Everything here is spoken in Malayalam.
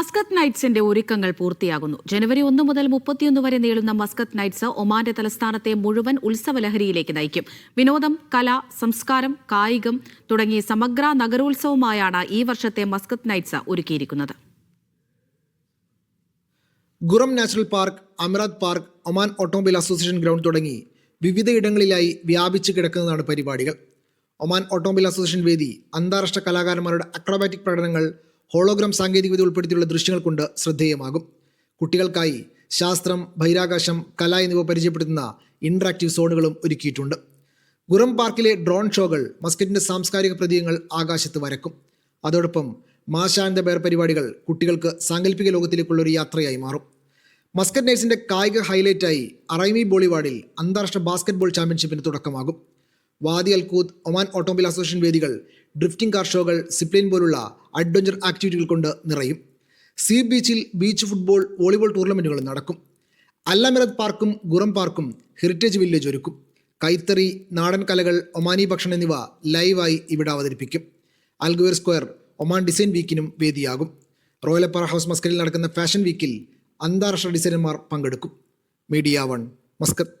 മസ്കത്ത് നൈറ്റ്സിന്റെ ഒരുക്കങ്ങൾ പൂർത്തിയാകുന്നു. ജനുവരി ഒന്ന് മുതൽ മുപ്പത്തിയൊന്ന് വരെ നീളുന്ന മസ്കത്ത് നൈറ്റ്സ് ഒമാന്റെ തലസ്ഥാനത്തെ മുഴുവൻ ഉത്സവലഹരിയിലേക്ക് നയിക്കും. വിനോദം കല സംസ്കാരം കായികം തുടങ്ങി സമഗ്ര നഗരോത്സവമായാണ് ഈ വർഷത്തെ മസ്കത്ത് നൈറ്റ്സ് ഒരുക്കിയിരിക്കുന്നത്. Qurum national park Amerat park Oman automobile association ground തുടങ്ങി വിവിധയിടങ്ങളിലായി വ്യാപിച്ചു കിടക്കുന്നതാണ് പരിപാടികൾ. ഒമാൻ ഓട്ടോമൊബൈൽ അസോസിയേഷൻ വേദി അന്താരാഷ്ട്ര കലാകാരന്മാരുടെ അക്രോബാറ്റിക് പ്രകടനങ്ങൾ ഹോളോഗ്രാം സാങ്കേതികവിദ്യ ഉൾപ്പെടുത്തിയുള്ള ദൃശ്യങ്ങൾ കൊണ്ട് ശ്രദ്ധേയമാകും. കുട്ടികൾക്കായി ശാസ്ത്രം ബഹിരാകാശം കല എന്നിവ പരിചയപ്പെടുത്തുന്ന ഇൻട്രാക്റ്റീവ് സോണുകളും ഒരുക്കിയിട്ടുണ്ട്. ഗുറം പാർക്കിലെ ഡ്രോൺ ഷോകൾ മസ്കറ്റിന്റെ സാംസ്കാരിക പ്രതീകങ്ങൾ ആകാശത്ത് വരക്കും. അതോടൊപ്പം മാശാന്ത ബേർ പരിപാടികൾ കുട്ടികൾക്ക് സാങ്കല്പിക ലോകത്തിലേക്കുള്ള ഒരു യാത്രയായി മാറും. മസ്കറ്റ് നൈറ്റ്സിന്റെ കായിക ഹൈലൈറ്റായി അറൈമി ബോളിവാഡിൽ അന്താരാഷ്ട്ര ബാസ്കറ്റ്ബോൾ ചാമ്പ്യൻഷിപ്പിന് തുടക്കമാകും. Wadi Al Khoud Oman automobile association വേദികൾ ഡ്രിഫ്റ്റിംഗ് കാർ ഷോകൾ സിപ്ലിൻ പോലുള്ള അഡ്വഞ്ചർ ആക്ടിവിറ്റികൾ കൊണ്ട് നിറയും. സീ ബീച്ചിൽ ബീച്ച് ഫുട്ബോൾ വോളിബോൾ ടൂർണമെന്റുകൾ നടക്കും. അല്ലാമിറത് പാർക്കും ഗുറം പാർക്കും ഹെറിറ്റേജ് വില്ലേജ് ഒരുക്കും. കൈത്തറി നാടൻ കലകൾ ഒമാനി ഭക്ഷണം എന്നിവ ലൈവായി ഇവിടെ അവതരിപ്പിക്കും. അൽഗുവേർ സ്ക്വയർ ഒമാൻ ഡിസൈൻ വീക്കിനും വേദിയാകും. റോയൽ അപ്പർ ഹൗസ് മസ്കറ്റിൽ നടക്കുന്ന ഫാഷൻ വീക്കിൽ അന്താരാഷ്ട്ര ഡിസൈനർമാർ പങ്കെടുക്കും. Media one Muscat